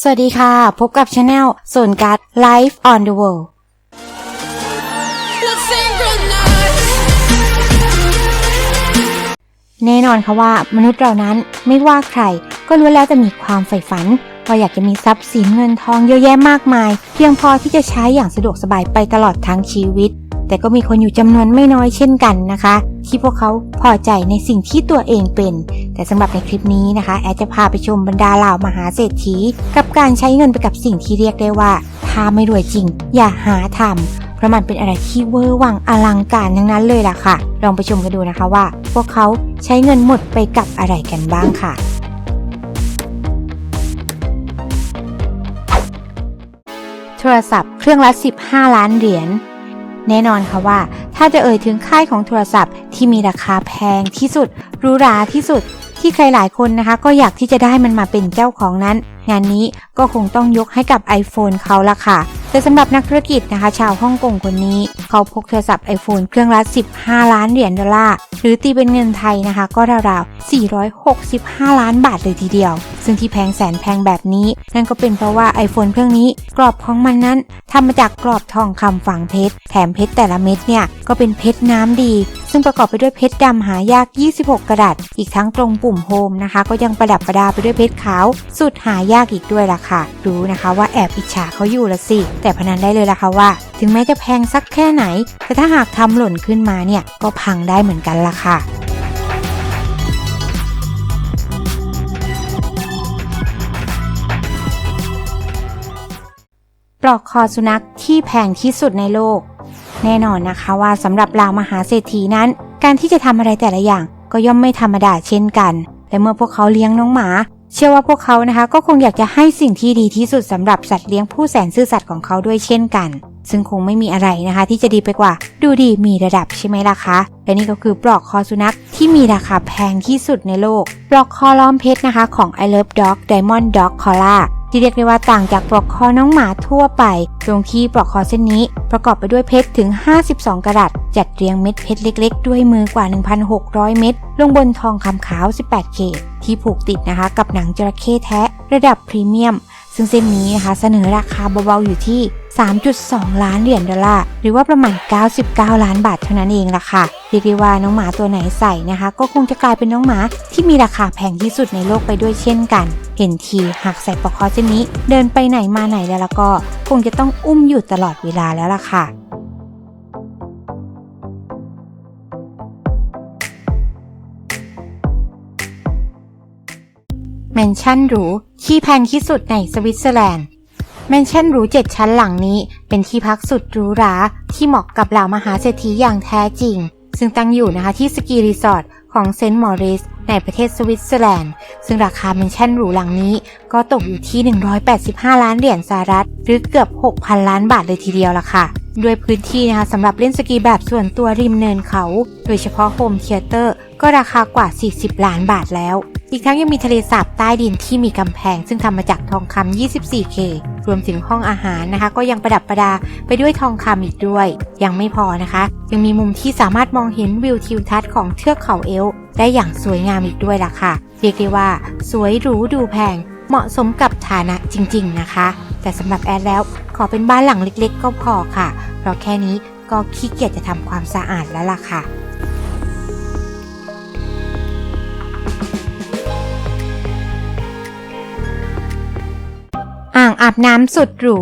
สวัสดีค่ะ พบกับช anel ส่วนการ Life on the World แน่นอนค่ะว่ามนุษย์เรานั้นไม่ว่าใคร ก็ล้วนแล้วจะมีความใฝ่ฝันว่าอยากจะมีทรัพย์สินเงินทองเยอะแยะมากมาย เพียงพอที่จะใช้อย่างสะดวกสบายไปตลอดทั้งชีวิต แต่ก็มีคนอยู่จำนวนไม่น้อยเช่นกันนะคะ ที่พวกเขาพอใจในสิ่งที่ตัวเองเป็น แต่สำหรับในคลิปนี้นะคะ แอดจะพาไปชมบรรดาเหล่ามหาเศรษฐี กับการใช้เงินไปกับสิ่งที่เรียกได้ว่า ถ้าไม่รวยจริง อย่าหาทำเพราะมันเป็นอะไรที่เวอร์วังอลังการทั้งนั้นเลยล่ะค่ะ ลองไปชมกันดูนะคะว่า พวกเขาใช้เงินหมดไปกับอะไรกันบ้างค่ะโทรศัพท์เครื่องละ 15 ล้านเหรียญ แน่นอนค่ะว่า ถ้าจะเอ่ยถึงค่ายของโทรศัพท์ที่มีราคาแพงที่สุดหรูหราที่สุด ที่ใครหลายคนนะคะ ก็อยากที่จะได้มันมาเป็นเจ้าของนั้น งานนี้ก็คงต้องยกให้กับ iPhone เขาละค่ะ แต่สำหรับนักธุรกิจนะคะ ชาวฮ่องกงคนนี้ เขาพกโทรศัพท์ iPhone เครื่องละ 15 ล้านเหรียญดอลลาร์ หรือตีเป็นเงินไทยนะคะ ก็ราวๆ 465 ล้านบาทเลยทีเดียว ซึ่งที่แพงแสนแพงแบบนี้ นั่นก็เป็นเพราะว่า iPhone เครื่องนี้กรอบของมันนั้นทำมาจากกรอบทองคำฝังเพชร แถมเพชรแต่ละเม็ดเนี่ยก็เป็นเพชรน้ำดี ซึ่งประกอบไปด้วยเพชรดำหายาก 26 กระดัตอีกทั้งตรงปุ่มโฮมนะคะ ก็ยังประดับประดาไปด้วยเพชรขาวสุดหายากากอีกด้วยล่ะค่ะ รู้นะคะว่าแอบอิจฉาเขาอยู่ละสิ แต่พนันได้เลยล่ะค่ะว่า ถึงแม้จะแพงสักแค่ไหน แต่ถ้าหากทำหล่นขึ้นมาเนี่ยก็พังได้เหมือนกันล่ะค่ะปลอกคอสุนัขที่แพงที่สุดในโลก แน่นอนนะคะว่าสำหรับเหล่ามหาเศรษฐีนั้น การที่จะทำอะไรแต่ละอย่างก็ย่อมไม่ธรรมดาเช่นกัน และเมื่อพวกเขาเลี้ยงน้องหมา เชื่อว่าพวกเขานะคะก็คงอยากจะให้สิ่งที่ดีที่สุดสำหรับสัตว์เลี้ยงผู้แสนซื่อสัตย์ของเขาด้วยเช่นกัน ซึ่งคงไม่มีอะไรนะคะ ที่จะดีไปกว่า ดูดีมีระดับใช่ไหมล่ะคะและนี่ก็คือปลอกคอสุนัขที่มีราคาแพงที่สุดในโลก ปลอกคอล้อมเพชรนะคะ ของ I Love Dog Diamond Dog Collar ที่เรียกได้ว่าต่างจากปลอกคอน้องหมาทั่วไป ตรงที่ปลอกคอเส้นนี้ ประกอบไปด้วยเพชรถึง 52 กรัตจัดเรียงเม็ดเพชรเล็กๆ ด้วยมือกว่า 1,600 เม็ดลงบนทองคำขาว 18เคที่ผูกติดนะคะ กับหนังจระเข้แท้ ระดับพรีเมียม ซึ่งเส้นนี้นะคะเสนอราคาเบาๆอยู่ที่ 3.2 ล้านเหรียญดอลลาร์หรือว่าประมาณ 99 ล้านบาทเท่านั้นเองล่ะค่ะเรียกได้ว่าน้องหมาตัวไหนใส่นะคะ ก็คงจะกลายเป็นน้องหมาที่มีราคาแพงที่สุดในโลกไปด้วยเช่นกัน เห็นทีหากใส่ปลอกคอเส้นนี้ เดินไปไหนมาไหนแล้วแล้วก็คงจะต้องอุ้มอยู่ตลอดเวลาแล้วล่ะค่ะ แมนชั่นหรูที่แพงที่สุดในสวิตเซอร์แลนด์แมนชั่นหรู7ชั้นหลังนี้ เป็นที่พักสุดหรูหราที่เหมาะกับเหล่ามหาเศรษฐีอย่างแท้จริง ซึ่งตั้งอยู่นะคะที่สกีรีสอร์ทของเซนต์มอริสในประเทศสวิตเซอร์แลนด์ ซึ่งราคาแมนชั่นหรูหลังนี้ ก็ตกอยู่ที่ 185 ล้านเหรียญสหรัฐ หรือเกือบ 6,000 ล้านบาทเลยทีเดียวละค่ะ ด้วยพื้นที่นะคะสำหรับเล่นสกีแบบส่วนตัวริมเนินเขา โดยเฉพาะโฮมเทเตอร์ก็ราคากว่า 40 ล้านบาทแล้ว อีกทั้งยังมีทะเลสาบใต้ดินที่มีกำแพง ซึ่งทำมาจากทองคำ 24K รวมถึงห้องอาหารนะคะ ก็ยังประดับประดาไปด้วยทองคำอีกด้วย ยังไม่พอนะคะ ยังมีมุมที่สามารถมองเห็นวิวทิวทัศน์ของเทือกเขาเอล ได้อย่างสวยงามอีกด้วยล่ะค่ะ เรียกได้ว่า สวยหรูดูแพง เหมาะสมกับฐานะจริง ๆ นะคะ แต่สำหรับแอดแล้วขอเป็นบ้านหลังเล็ก ๆ ก็พอค่ะ เพราะแค่นี้ก็ขี้เกียจจะทำความสะอาดแล้วล่ะค่ะอ่างอาบน้ำสุดหรู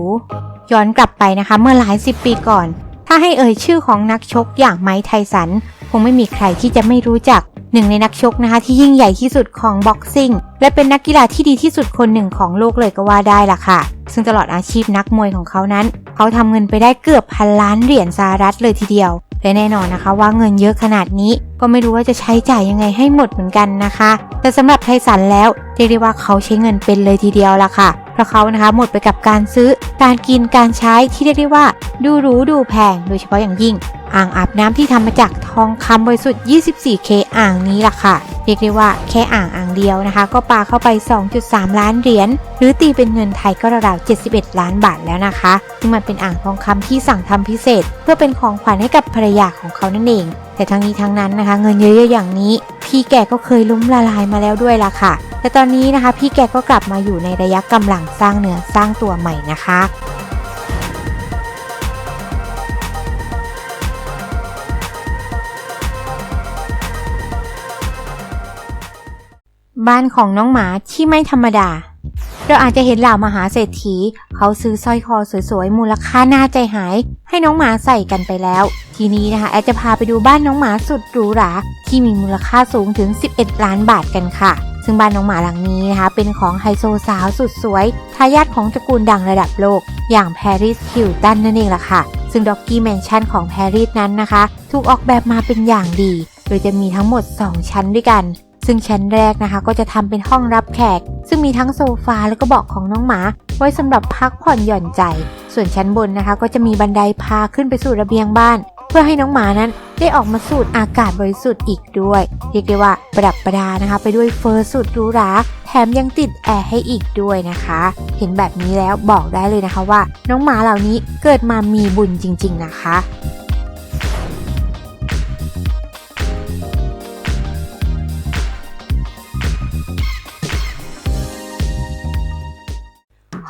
ย้อนกลับไปนะคะ เมื่อหลายสิบปีก่อน ถ้าให้เอ่ยชื่อของนักชกอย่างไมค์ไทสัน คงไม่มีใครที่จะไม่รู้จัก หนึ่งในนักชกนะคะที่ยิ่งใหญ่ที่สุดของบ็อกซิ่งและเป็นนักกีฬาที่ดีที่สุดคนหนึ่งของโลกเลยก็ว่าได้ล่ะค่ะ ซึ่งตลอดอาชีพนักมวยของเขานั้น เขาทำเงินไปได้เกือบพันล้านเหรียญสหรัฐเลยทีเดียวและแน่นอนนะคะว่าเงินเยอะขนาดนี้ก็ไม่รู้ว่าจะใช้จ่ายยังไงให้หมดเหมือนกันนะคะ แต่สำหรับไทสันแล้วเรียกได้ว่าเขาใช้เงินเป็นเลยทีเดียวละค่ะ เพราะเขานะคะหมดไปกับการซื้อการกินการใช้ที่เรียกได้ว่า ดูหรูดูแพงโดยเฉพาะอย่างยิ่ง อ่างอาบน้ำที่ทำมาจากทองคำบริสุทธิ์ 24K อ่างนี้ล่ะค่ะ เรียกได้ว่าแค่อ่างอ่างเดียวนะคะ ก็ปาเข้าไป 2.3 ล้านเหรียญ หรือตีเป็นเงินไทยก็ราวๆ71 ล้านบาทแล้วนะคะซึ่งมันเป็นอ่างทองคำที่สั่งทำพิเศษ เพื่อเป็นของขวัญให้กับภรรยาของเขานั่นเอง แต่ทั้งนี้ทั้งนั้นนะคะ เงินเยอะๆอย่างนี้ พี่แกก็เคยล้มละลายมาแล้วด้วยล่ะค่ะ แต่ตอนนี้นะคะ พี่แกก็กลับมาอยู่ในระยะกำลังสร้างเนื้อสร้างตัวใหม่นะคะ บ้านของน้องหมาที่ไม่ธรรมดา เราอาจจะเห็นเหล่ามหาเศรษฐี เขาซื้อสร้อยคอสวยๆ มูลค่าน่าใจหาย ให้น้องหมาใส่กันไปแล้ว ทีนี้นะคะ แอดจะพาไปดูบ้านน้องหมาสุดหรูหราที่มีมูลค่าสูงถึง 11 ล้านบาทกันค่ะ ซึ่งบ้านน้องหมาหลังนี้นะคะ เป็นของไฮโซสาวสุดสวย ทายาทของตระกูลดังระดับโลก อย่างแพร i สฮิลตันนั่นเองล่ะค่ะ ซึ่งด็อกกี้แมนชั่นของแพร i สนั้นนะคะ ถูกออกแบบมาเป็นอย่างดี โดยจะมีทั้งหมด 2 ชั้นด้วยกัน ซึ่งชั้นแรกนะคะ ก็จะทำเป็นห้องรับแขก ซึ่งมีทั้งโซฟาแล้วก็เบาะของน้องหมา ไว้สำหรับพักผ่อนหย่อนใจ ส่วนชั้นบนนะคะ ก็จะมีบันไดพาขึ้นไปสู่ระเบียงบ้าน เพื่อให้น้องหมานั้นได้ออกมาสูดอากาศบริสุทธิ์อีกด้วยเรียกได้ว่าประดับประดานะคะ ไปด้วยเฟอร์สุดหรูหราแถมยังติดแอร์ให้อีกด้วยนะคะ เห็นแบบนี้แล้วบอกได้เลยนะคะว่า น้องหมาเหล่านี้เกิดมามีบุญจริง ๆ นะคะ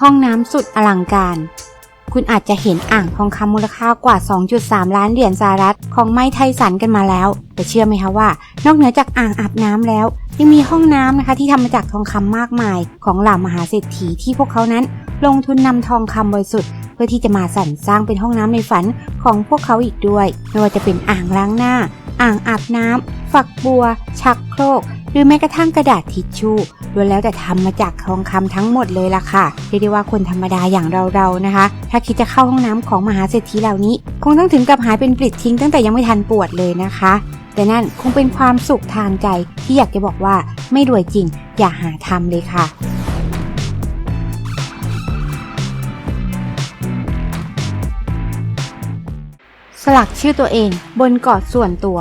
ห้องน้ำสุดอลังการ คุณอาจจะเห็นอ่างทองคำมูลค่ากว่า 2.3 ล้านเหรียญสหรัฐ ของไม้ไทสันกันมาแล้ว แต่เชื่อไหมคะว่า นอกเหนือจากอ่างอาบน้ำแล้ว ยังมีห้องน้ำนะคะที่ทำมาจากทองคำมากมาย ของเหล่ามหาเศรษฐีที่พวกเขานั้น ลงทุนนำทองคำบริสุทธิ์เพื่อที่จะมาสรรสร้างเป็นห้องน้ำในฝันของพวกเขาอีกด้วย ไม่ว่าจะเป็นอ่างล้างหน้า อ่างอาบน้ำ ฝักบัว ชักโครก หรือแม้กระทั่งกระดาษทิชชู่ล้วนแล้วแต่ทำมาจากทองคำทั้งหมดเลยล่ะค่ะเรียกได้ว่าคนธรรมดาอย่างเราๆนะคะ ถ้าคิดจะเข้าห้องน้ำของมหาเศรษฐีเหล่านี้ คงต้องถึงกับหายเป็นปลิดทิ้งตั้งแต่ยังไม่ทันปวดเลยนะคะ แต่นั่นคงเป็นความสุขทางใจที่อยากจะบอกว่าไม่รวยจริง อย่าหาทำเลยค่ะสลักชื่อตัวเองบนเกาะส่วนตัว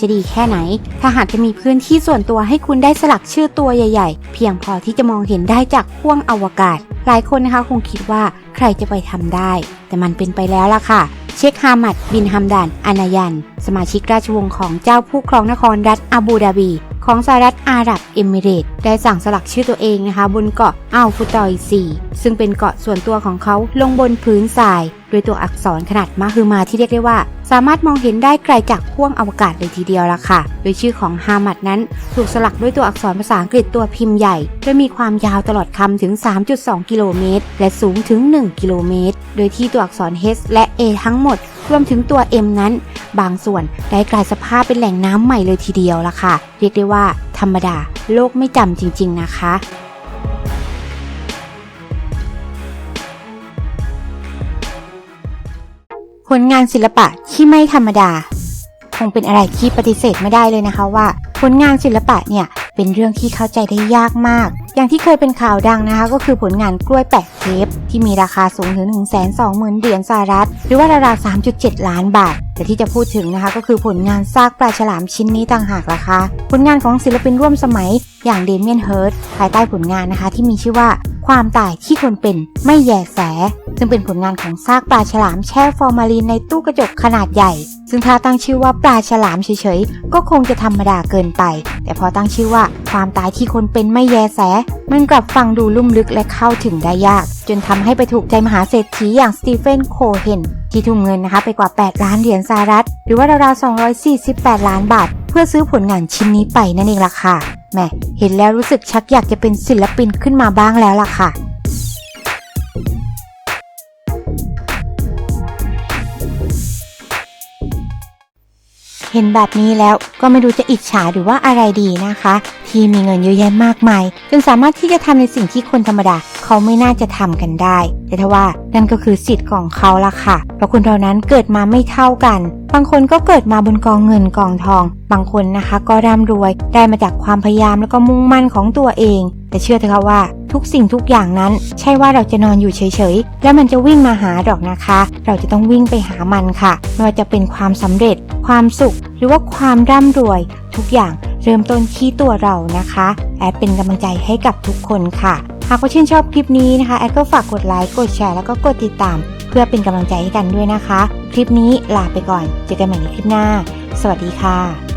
จะดีแค่ไหน ถ้าหากจะมีพื้นที่ส่วนตัวให้คุณได้สลักชื่อตัวใหญ่ ๆ เพียงพอที่จะมองเห็นได้จากห้วงอวกาศ หลายคนนะคะคงคิดว่าใครจะไปทำได้ แต่มันเป็นไปแล้วล่ะค่ะเชคฮามัดบินฮัมดานอานายัน สมาชิกราชวงศ์ของเจ้าผู้ครองนครรัฐอาบูดาบี ของสหรัฐอาหรับเอมิเรต์ได้สั่งสลักชื่อตัวเองนะคะ บนเกาะอัลฟุตอยซีซึ่งเป็นเกาะส่วนตัวของเขาลงบนพื้นทรายโดยตัวอักษรขนาดมหึมาที่เรียกได้ว่า สามารถมองเห็นได้ไกลจากห้วงอวกาศเลยทีเดียวละค่ะ โดยชื่อของฮามัดนั้นถูกสลักด้วยตัวอักษรภาษาอังกฤษตัวพิมพ์ใหญ่โดยมีความยาวตลอดคำถึง 3.2 กิโลเมตร และสูงถึง 1 กิโลเมตร โดยที่ตัวอักษร H และ A ทั้งหมด รวมถึงตัว M นั้น บางส่วนได้กลายสภาพเป็นแหล่งน้ำใหม่เลยทีเดียวละค่ะ เรียกได้ว่า ธรรมดาโลกไม่จำจริง ๆ นะคะผลงานศิลปะที่ไม่ธรรมดา คงเป็นอะไรที่ปฏิเสธไม่ได้เลยนะคะว่า ผลงานศิลปะเนี่ยเป็นเรื่องที่เข้าใจได้ยากมาก อย่างที่เคยเป็นข่าวดังนะคะ ก็คือผลงานกล้วยแปะเทปที่มีราคาสูงถึง 1 2 0 0 0 0เหรียญสหรัฐ หรือว่าราวๆ3.7 ล้านบาท แต่ที่จะพูดถึงนะคะก็คือผลงานซากปลาฉลามชิ้นนี้ต่างหากล่ะคะผลงานของศิลปินร่วมสมัยอย่างเดเมียนเฮิร์ตภายใต้ผลงานนะคะที่มีชื่อว่าความตายที่คนเป็นไม่แยแส ซึ่งเป็นผลงานของซากปลาฉลามแช่ฟอร์มาลีนในตู้กระจกขนาดใหญ่ ซึ่งถ้าตั้งชื่อว่าปลาฉลามเฉยๆ ก็คงจะธรรมดาเกินไป แต่พอตั้งชื่อว่าความตายที่คนเป็นไม่แยแส มันกลับฟังดูลุ่มลึกและเข้าถึงได้ยาก จนทำให้ไปถูกใจมหาเศรษฐีอย่างสตีเฟนโคเฮนที่ทุ่มเงินนะคะไปกว่า 8 ล้านเหรียญสหรัฐ หรือว่าราวๆ248 ล้านบาท เพื่อซื้อผลงานชิ้นนี้ไปนั่นเองล่ะค่ะแหมเห็นแล้วรู้สึกชักอยากจะเป็นศิลปินขึ้นมาบ้างแล้วล่ะค่ะ เห็นแบบนี้แล้วก็ไม่รู้จะอิจฉาหรือว่าอะไรดีนะคะ ที่มีเงินเยอะแยะมากมายจนสามารถที่จะทำในสิ่งที่คนธรรมดาเขาไม่น่าจะทำกันได้ แต่ถ้าว่านั่นก็คือสิทธิ์ของเขาละค่ะ เพราะคนเรานั้นเกิดมาไม่เท่ากัน บางคนก็เกิดมาบนกองเงินกองทอง บางคนนะคะก็ร่ำรวยได้มาจากความพยายามแล้วก็มุ่งมั่นของตัวเอง แต่เชื่อเถอะค่ะว่า ทุกสิ่งทุกอย่างนั้น ใช่ว่าเราจะนอนอยู่เฉยๆ แล้วมันจะวิ่งมาหาดอกนะคะ เราจะต้องวิ่งไปหามันค่ะ ไม่ว่าจะเป็นความสำเร็จ ความสุข หรือว่าความร่ำรวย ทุกอย่างเริ่มต้นที่ตัวเรานะคะ แอดเป็นกำลังใจให้กับทุกคนค่ะ หากว่าชื่นชอบคลิปนี้นะคะ แอดก็ฝากกดไลค์ กดแชร์ แล้วก็กดติดตาม เพื่อเป็นกำลังใจให้กันด้วยนะคะ คลิปนี้ลาไปก่อน เจอกันใหม่ในคลิปหน้า สวัสดีค่ะ